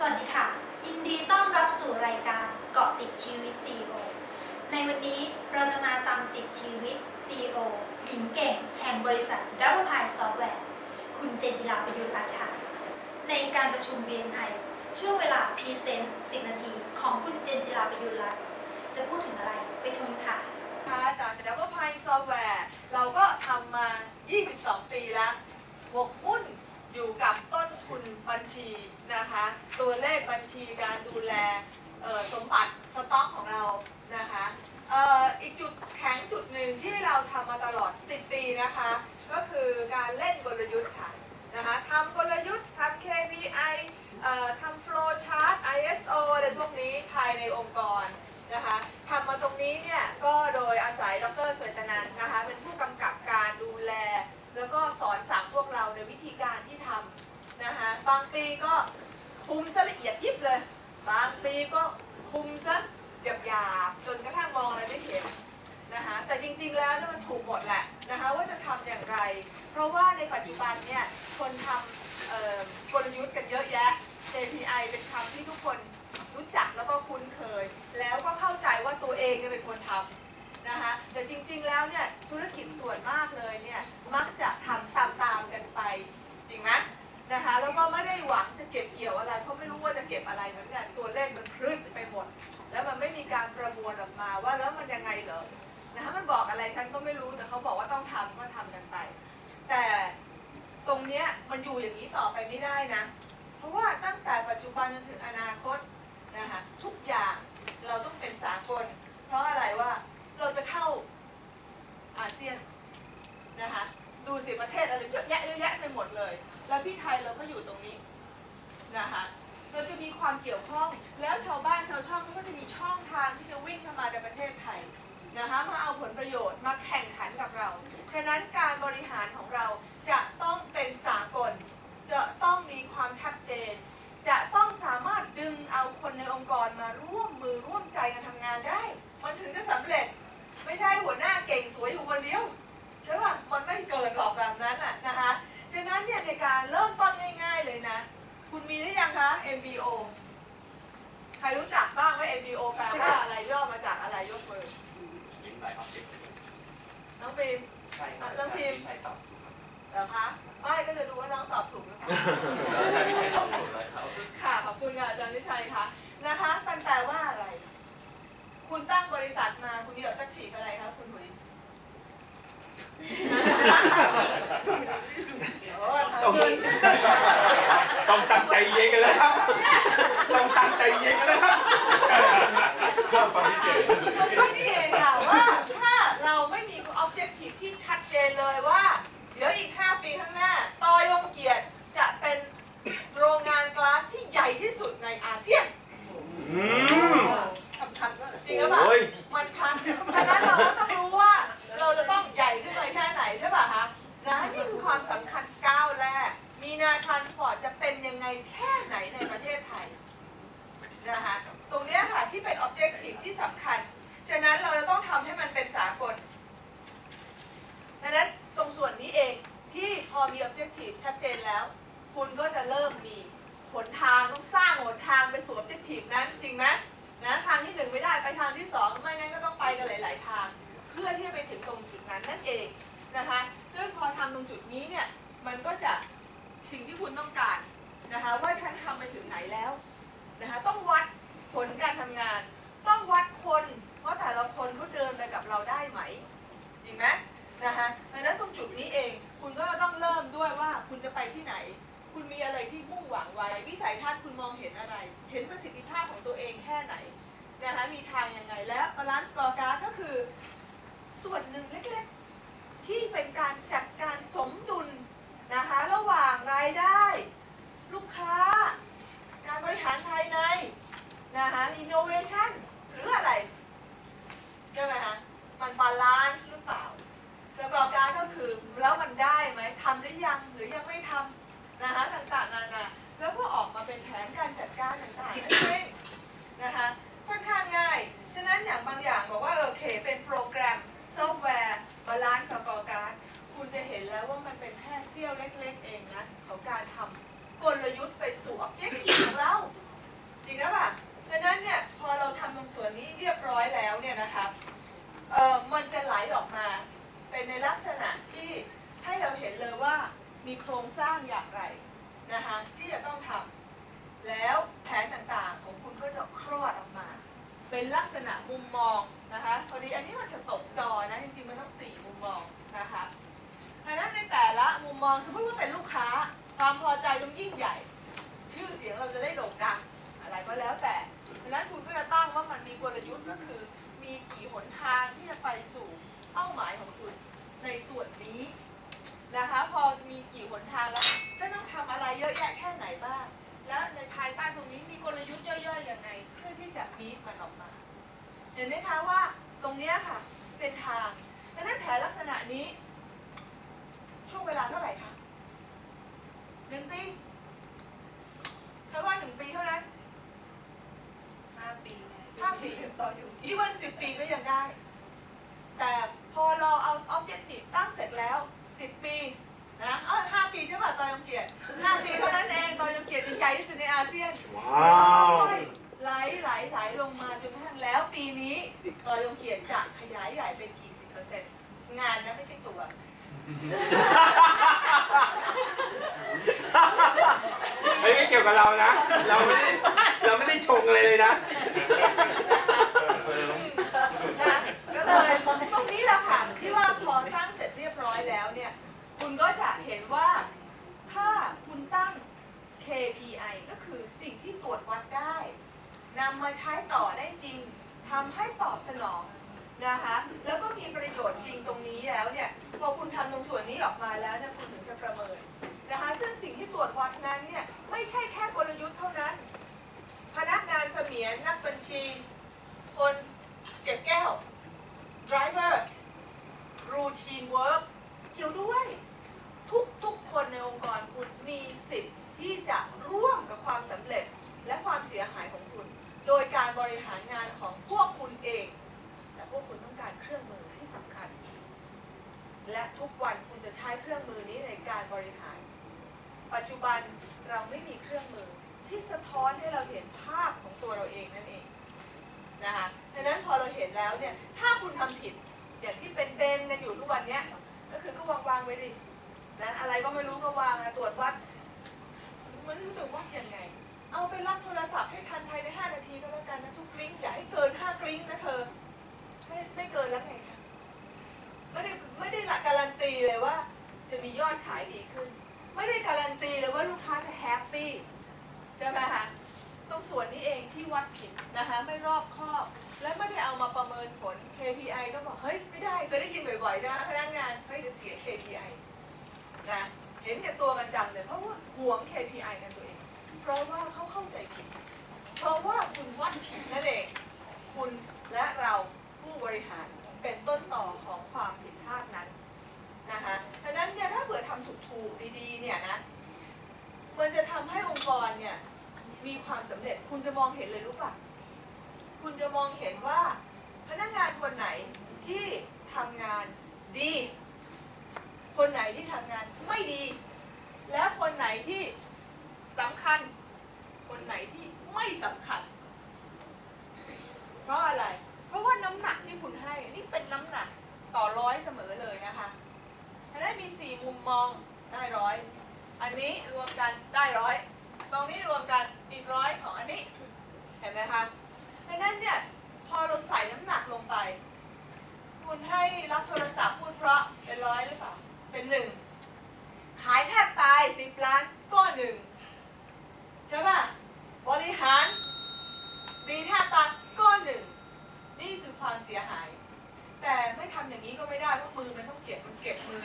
สวัสดีค่ะ ยินดีต้อนรับสู่รายการเกาะติดชีวิต CEO ในวันนี้เราจะมาตามติดชีวิต CEO หญิงเก่ง แห่งบริษัท Double Pie Software คุณเจนจิลาประยุทธ์รัตน์ค่ะ ในการประชุม BNI ช่วงเวลาพรีเซนต์10 นาที ของคุณเจนจิลาประยุทธ์รัตน์จะพูดถึงอะไรไปชมค่ะคะจาก Double Pine Software เราก็ทำมา 22 ปีแล้วหกมุ่น อยู่กับต้นทุนบัญชีนะคะ ตัวเลขบัญชีการดูแลสมบัติสต็อกของเรานะคะอ,อีกจุดแข็งจุดหนึ่งที่เราทำมาตลอด 10 ปีนะคะ ก็คือการเล่นกลยุทธ์ค่ะนะคะทำกลยุทธ์ทำ KPI เอ่อทำ flow chart ISO อะไรพวกนี้ภายในองค์กร นะคะทำมาตรงนี้เนี่ยก็โดยอาศัยดรสวยตนันท์นะคะเป็นผู้กำกับการดูแล แล้วก็สอนสั่งพวกเราในวิธีการที่ทำนะคะบางปีก็คุมซะละเอียดยิบเลย บางปีก็คุมซะหยาบหยาบๆจนกระทั่งมองอะไรไม่เห็นนะคะแต่จริงๆแล้วเนี่ยมัน ถูกหมดแหละนะคะว่าจะทำอย่างไร เพราะว่าในปัจจุบันเนี่ยคนทำกลยุทธ์กันเยอะแยะ KPI เป็นคำที่ทุกคนรู้จักแล้วก็คุ้นเคย แล้วก็เข้าใจว่าตัวเองเนี่ยเป็นคนทำนะคะแต่จริงๆแล้วเนี่ยธุรกิจส่วนมากเลยเนี่ยมักจะทำตามๆกันไป จริงไหมนะคะแล้วก็ไม่ได้หวังจะเก็บเกี่ยวอะไรเพราะไม่รู้ว่าจะเก็บอะไรเหมือนกันตัวเลขมัน ฉันก็ไม่รู้แต่เขาบอกว่าต้องทำก็ทำกันไป แต่ตรงเนี้ยมันอยู่อย่างนี้ต่อไปไม่ได้นะ เพราะว่าตั้งแต่ปัจจุบันจนถึงอนาคตนะคะทุกอย่างเราต้องเป็นสากล เพราะอะไรว่าเราจะเข้าอาเซียนนะคะดูสิประเทศอะไรเยอะแยะเยอะแยะไปหมดเลย แล้วพี่ไทยเราก็อยู่ตรงนี้นะคะเราจะมีความเกี่ยวข้องแล้วชาวบ้านชาวช่องก็จะมีช่องทางที่จะวิ่งเข้ามาในประเทศไทย นะคะมาเอาผลประโยชน์มาแข่งขันกับเรา ฉะนั้นการบริหารของเราจะต้องเป็นสากล จะต้องมีความชัดเจน จะต้องสามารถดึงเอาคนในองค์กรมาร่วมมือร่วมใจกันทำงานได้ มันถึงจะสำเร็จ ไม่ใช่หัวหน้าเก่งสวยอยู่คนเดียวใช่ป่ะมันไม่เกิดหรอกแบบนั้นอะนะคะฉะนั้นเนี่ยในการเริ่มต้นง่ายๆเลยนะ คุณมีหรือยังคะ MBO ใครรู้จักบ้างว่า MBO แปลว่าอะไรย่อมาจากอะไรยกมือ หลายออบเจกต์น้องฟิล์ม ใช่ครับน้องทีม ใช่ครับเหรอคะไม่ก็จะดูว่าน้องตอบถูกหรือเปล่าใช่ไม่ใช่ตอบถูกเลยครับ ค่ะ ขอบคุณค่ะอาจารย์วิชัยคะนะคะมันแปลว่าอะไร คุณตั้งบริษัทมาคุณมี objective อะไรคะคุณหุยโอ้ต้องคุณต้องตั้งใจเย็นกันแล้วครับ ต้องตั้งใจเย็นกันแล้วครับเพื่อฟังที่เก่ง ตรงนี้นี่เองค่ะว่าถ้าเราไม่มี objective ที่ชัดเจ นเลยว่า เดี๋ยวอีก 5 ปีข้างหน้าตอยงเกียรติจะเป็นโรงงานกลาสที่ใหญ่ที่สุดในอาเซียนอืม สำคัญมากจริงหรือเปล่า โอ้ย มันชันฉะนั้นเราก็ต้องรู้ว่าเราจะต้องใหญ่ขึ้นไปแค่ไหนใช่ป่ะคะนะนี่คือความสำคัญก้าวแรก มีนาทรานสปอร์ตจะเป็นยังไงแค่ไหนในประเทศไทยนะคะ ตรงเนี้ยค่ะที่เป็น objective ที่สำคัญ ฉะนั้นเราจะต้องทำให้มันเป็นสากล ฉะนั้นตรงส่วนนี้เองที่พอมี objective ชัดเจนแล้ว คุณก็จะเริ่มมีหนทางต้องสร้างหนทางไปสู่ objective นั้นจริงไหมนะทางที่หนึ่งไม่ได้ไปทางที่สองไม่งั้นก็ต้องไปกันหลาย ๆ ทาง เพื่อที่จะไปถึงตรงจุดนั้นนั่นเองนะคะซึ่งพอทำตรงจุดนี้เนี่ยมันก็จะสิ่งที่คุณต้องการนะคะว่าฉันทำไปถึงไหนแล้วนะคะต้องวัดผลการทำงาน ต้องวัดคนว่าแต่ละคนเขาเดินไปกับเราได้ไหมจริงไหมนะคะดังนั้นตรงจุดนี้เองคุณก็ต้องเริ่มด้วยว่าคุณจะไปที่ไหน คุณมีอะไรที่มุ่งหวังไว้ วิสัยทัศน์คุณมองเห็นอะไร เห็นประสิทธิภาพของตัวเองแค่ไหนนะคะมีทางยังไงและ balance scorecard ก็คือ ส่วนหนึ่งเล็กๆ ที่เป็นการจัดการสมดุลนะคะระหว่างรายได้ ลูกค้า การบริหารภายในนะคะ innovation หรืออะไร ใช่ไหมคะมันบาลานซ์หรือเปล่าสกอร์การดก็คือแล้วมันได้ไหมทำหรือยังหรือยังไม่ทำนะคะต่างๆนานาแล้วก็ออกมาเป็นแผนการจัดการต่างๆนั่นเองนะคะค่อนข้างง่าย ฉะนั้นอย่างบางอย่างบอกว่าโอเคเป็นโปรแกรมซอฟต์แวร์บาลานซ์สกอร์การดคุณจะเห็นแล้วว่ามันเป็นแค่เสี้ยวเล็กๆเองนะของการทำกลยุทธ์ไปสู่ objective ของเรา จริงนะป่ะเพราะฉะนั้นเนี่ยพอเราทำตรงส่วนนี้เรียบร้อยแล้วเนี่ยนะคะเอ่อมันจะไหลออกมาเป็นในลักษณะที่ให้เราเห็นเลยว่า มีโครงสร้างอย่างไรนะคะที่จะต้องทำแล้วแผนต่างๆของคุณก็จะคลอดออกมา เป็นลักษณะมุมมองนะคะพอดีอันนี้มันจะตกจอนะจริงๆมันต้องสี่มุมมองนะคะเพราะฉะนั้นในแต่ละมุมมองสมมติว่าเป็นลูกค้า ความพอใจต้องยิ่งใหญ่ ชื่อเสียงเราจะได้โด่งดังอะไรก็แล้วแต่เพราะฉะนั้นคุณก็จะตั้งว่ามันมีกลยุทธ์ก็คือ มีกี่หนทางที่จะไปสู่เป้าหมายของคุณในส่วนนี้นะคะพอมีกี่หนทางแล้วจะต้องทำอะไรเยอะแยะแค่ไหนบ้าง แล้วในภายใต้ตรงนี้มีกลยุทธ์ย่อยๆยังไง เพื่อที่จะมีมันออกมา เห็นไหมคะว่าตรงเนี้ยค่ะเป็นทางดังนั้นแผนลักษณะนี้ ช่วงเวลาเท่าไหร่คะหนึ่งปีแค่ว่าหนึ่งปีเท่านั้น ห้าปีไง ห้าปี ต่ ออยู่ที่วันสิบปีก็ยังได้ แต่พอเราเอา objective ตั้งเสร็จแล้วสิบปีนะเออห้าปีใช่ป่ะตอนยงเกียรติห้าปีเท่านั้นเองตอนยงเกียรติใหญ่ที่สุดในอาเซียนว้าวค่อยๆไหลไหลไหลลงมาจนกระทั่งแล้วปีนี้ตอนยงเกียรติจะขยายใหญ่เป็นกี่สิบเปอร์เซ็นต์งานนะไม่ใช่ตัวเฮ้ยไม่เกี่ยวกับเรานะ เราไม่ได้เราไม่ได้ชงอะไรเลยนะ นะก็ เลยตรงนี้แหละค่ะที่ว่าพอสร้างเสร็จเรียบร้อยแล้วเนี่ย คุณก็จะเห็นว่าถ้าคุณตั้ง KPI ก็คือสิ่งที่ตรวจวัดได้นำมาใช้ต่อได้จริงทำให้ตอบสนองนะคะ แล้วก็มีประโยชน์จริงตรงนี้แล้วเนี่ย พอคุณทำตรงส่วนนี้ออกมาแล้วเนี่ยคุณถึงจะประเมินนะคะ ซึ่งสิ่งที่ตรวจวัดนั้นเนี่ยไม่ใช่แค่กลยุทธ์เท่านั้น พนักงานเสมียนนักบัญชี คนเก็บแก้ว driver routine work เกี่ยวด้วย ทุกทุกๆคนในองค์กรคุณมีสิทธิ์ที่จะร่วมกับความสำเร็จและความเสียหายของคุณ โดยการบริหารงานของพวกคุณเอง แต่พวกคุณต้องการเครื่องมือที่สำคัญ และทุกวันคุณจะใช้เครื่องมือนี้ในการบริหาร ปัจจุบันเราไม่มีเครื่องมือที่สะท้อนให้เราเห็นภาพของตัวเราเองนั่นเองนะคะดังนั้นพอเราเห็นแล้วเนี่ย ถ้าคุณทำ ไว้ดินะอะไรก็ไม่รู้ก็วางอะตรวจวัดมันรู้แต่วัดยังไง เอาไปรับโทรศัพท์ให้ทันภายใน 5 นาทีก็แล้วกันนะทุกกริ้งอย่าให้เกิน 5 กริ้งนะเธอ ไม่ไม่เกินแล้วไงคะไม่ได้ไม่ได้หลักการันตีเลยว่า จะมียอดขายดีขึ้น ไม่ได้การันตีเลยว่าลูกค้าจะแฮปปี้ใช่ไหมคะ นี้เองที่วัดผิดนะคะไม่รอบคอบและไม่ได้เอามาประเมินผล KPI ก็บอกเฮ้ยไม่ได้เคยได้ยินบ่อยๆใช่ไหมพนักงานเฮ้ยจะเสีย KPI นะเห็นแก่ตัวกันจังเลยเพราะว่าหวง KPI กันตัวเอง เพราะว่าเขาเข้าใจผิด เพราะว่าคุณวัดผิดนั่นเองคุณและเราผู้บริหารเป็นต้นต่อของความผิดพลาดนั้นนะคะฉะนั้นเนี่ยถ้าเผื่อทำถูกๆดีๆเนี่ยนะมันจะทำให้องค์กรเนี่ย มีความสำเร็จ คุณจะมองเห็นเลยรู้ป่ะคุณจะมองเห็นว่าพนักงานคนไหนที่ทำงานดี คนไหนที่ทำงานไม่ดี และคนไหนที่สำคัญ คนไหนที่ไม่สำคัญ เพราะอะไร เพราะว่าน้ำหนักที่คุณให้นี่เป็นน้ำหนักต่อร้อยเสมอเลยนะคะฉะนั้มีสี่มุมมองได้ร้อย อันนี้รวมกันได้ร้อย ตรงนี้รวมกัน ร้อยของอันนี้ เห็นไหมคะดังนั้นเนี่ยพอเราใส่น้ำหนักลงไป คุณให้รับโทรศัพท์พูดเพราะเป็นร้อยหรือเปล่า เป็นหนึ่ง ขายแทบตายสิบล้านก็หนึ่งใช่ป่ะ บริหารดีแทบตายก็หนึ่ง นี่คือความเสียหาย แต่ไม่ทำอย่างนี้ก็ไม่ได้เพราะมือมันต้องเก็บมันเก็บมือ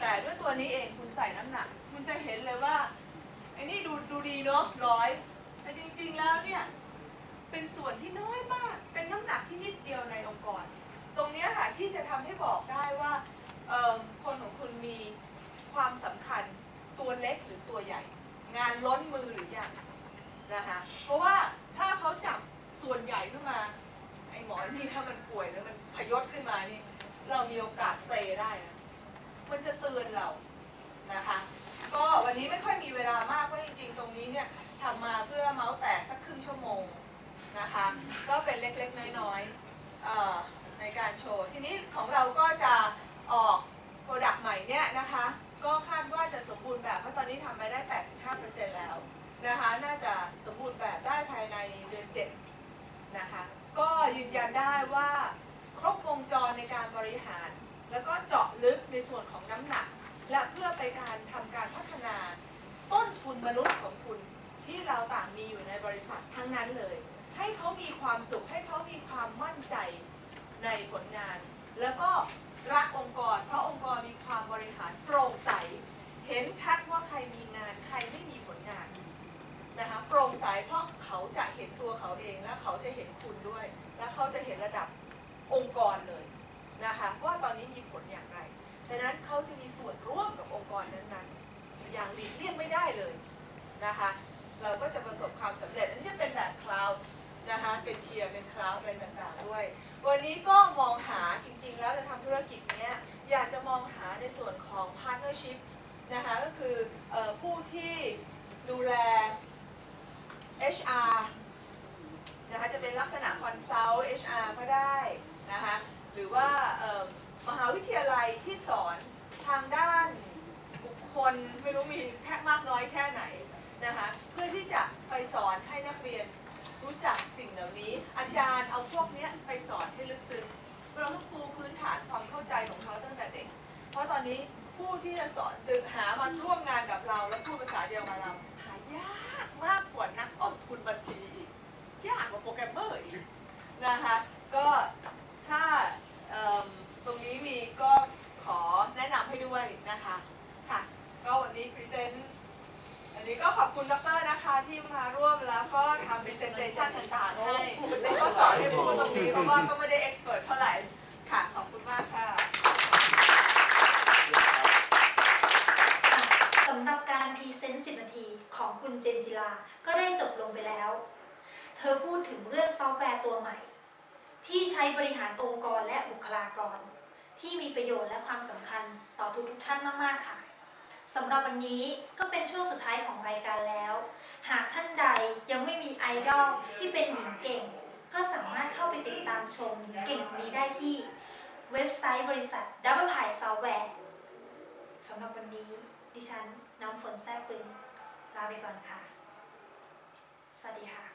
แต่ด้วยตัวนี้เองคุณใส่น้ำหนัก คุณจะเห็นเลยว่า ไอ้นี่ดูดูดีเนาะร้อยแต่จริงๆแล้วเนี่ยเป็นส่วนที่น้อยมาก เป็นน้ำหนักที่นิดเดียวในองค์กร ตรงเนี้ยค่ะที่จะทำให้บอกได้ว่าคนของคุณมีความสำคัญตัวเล็กหรือตัวใหญ่ งานล้นมือหรือยังนะคะเพราะว่าถ้าเขาจับส่วนใหญ่ขึ้นมาไอ้หมอนี่ถ้ามันป่วยแล้วมันพยศขึ้นมานี่เรามีโอกาสเซได้นะมันจะเตือนเรานะคะ ก็วันนี้ไม่ค่อยมีเวลามากเพราะจริงๆ ตรงนี้เนี่ยทำมาเพื่อเมาส์แตกสักครึ่งชั่วโมงนะคะ ก็เป็นเล็กๆ น้อยๆในการโชว์ ทีนี้ของเราก็จะออกโปรดักต์ใหม่เนี่ยนะคะ ก็คาดว่าจะสมบูรณ์แบบเพราะตอนนี้ทำไปได้ 85%แล้วนะคะ น่าจะสมบูรณ์แบบได้ภายในเดือน7นะคะ ก็ยืนยันได้ว่าครบวงจรในการบริหาร แล้วก็เจาะลึกในส่วนของน้ำหนัก เพื่อไปการทำการพัฒนาต้นทุนมนุษย์ของคุณที่เราต่างมีอยู่ในบริษัททั้งนั้นเลย ให้เขามีความสุขให้เขามีความมั่นใจในผลงาน แล้วก็รักองค์กร เพราะองค์กรมีความบริหารโปร่งใส เห็นชัดว่าใครมีงานใครไม่มีผลงานนะคะโปร่งใสเพราะเขาจะเห็นตัวเขาเองและเขาจะเห็นคุณด้วย และเขาจะเห็นระดับองค์กรเลยนะคะว่าตอนนี้มีผลอย่างไร ฉะนั้นเขาจะมีส่วนร่วมกับองค์กรนั้นๆ อย่างหลีกเลี่ยงไม่ได้เลยนะคะ เราก็จะประสบความสำเร็จอันนี้จะเป็นแบบคลาวด์นะคะ เป็นเทียร์ เป็นคลาวด์อะไรต่างๆด้วย วันนี้ก็มองหาจริงๆ แล้วจะทำธุรกิจเนี้ย อยากจะมองหาในส่วนของ partnership นะคะ ก็คือออผู้ที่ดูแล HR นะคะ จะเป็นลักษณะคอนซัลท์ HR ก็ได้นะคะ หรือว่า มหาวิทยาลัยที่สอนทางด้านบุคคลไม่รู้มีแค่มากน้อยแค่ไหนนะคะเพื่อที่จะไปสอนให้นักเรียนรู้จักสิ่งเหล่านี้ อาจารย์เอาพวกเนี้ยไปสอนให้ลึกซึ้งเราต้องปูพื้นฐานความเข้าใจของเขาตั้งแต่เด็ก เพราะตอนนี้ผู้ที่จะสอนดึกหามันร่วมงานกับเรา และพูดภาษาเดียวกับเรา หายากมากกว่านักต้นทุนบัญชีอีกยากกว่าโปรแกรมเมอร์อีกนะคะก็ถ้า ตรงนี้มีก็ขอแนะนำให้ด้วยนะคะค่ะก็วันนี้พรีเซนต์อันนี้ก็ขอบคุณดรนะคะที่มาร่วมแล้วก็ทำพรีเซนเตชันต่างๆให้แล้วก็สอนให้พูดตรงนี้เพราะว่าก็ไม่ได้เอ็กซ์เพรสเท่าไหร่ค่ะขอบคุณมากค่ะสำหรับการพรีเซนต์ 10 นาทีของคุณเจนจิลา ก็ได้จบลงไปแล้ว เธอพูดถึงเรื่องซอฟต์แวร์ตัวใหม่ ที่ใช้บริหารองค์กรและบุคลากร ที่มีประโยชน์และความสำคัญต่อทุกๆท่านมากๆค่ะสำหรับวันนี้ก็เป็นช่วงสุดท้ายของรายการแล้ว หากท่านใดยังไม่มีไอดอลที่เป็นหญิงเก่ง ก็สามารถเข้าไปติดตามชมหญิงเก่งคนนี้ได้ที่เว็บไซต์บริษัท Double Pie Software สำหรับวันนี้ ดิฉันน้ำฝนแซ่ปึงลาไปก่อนค่ะ สวัสดีค่ะ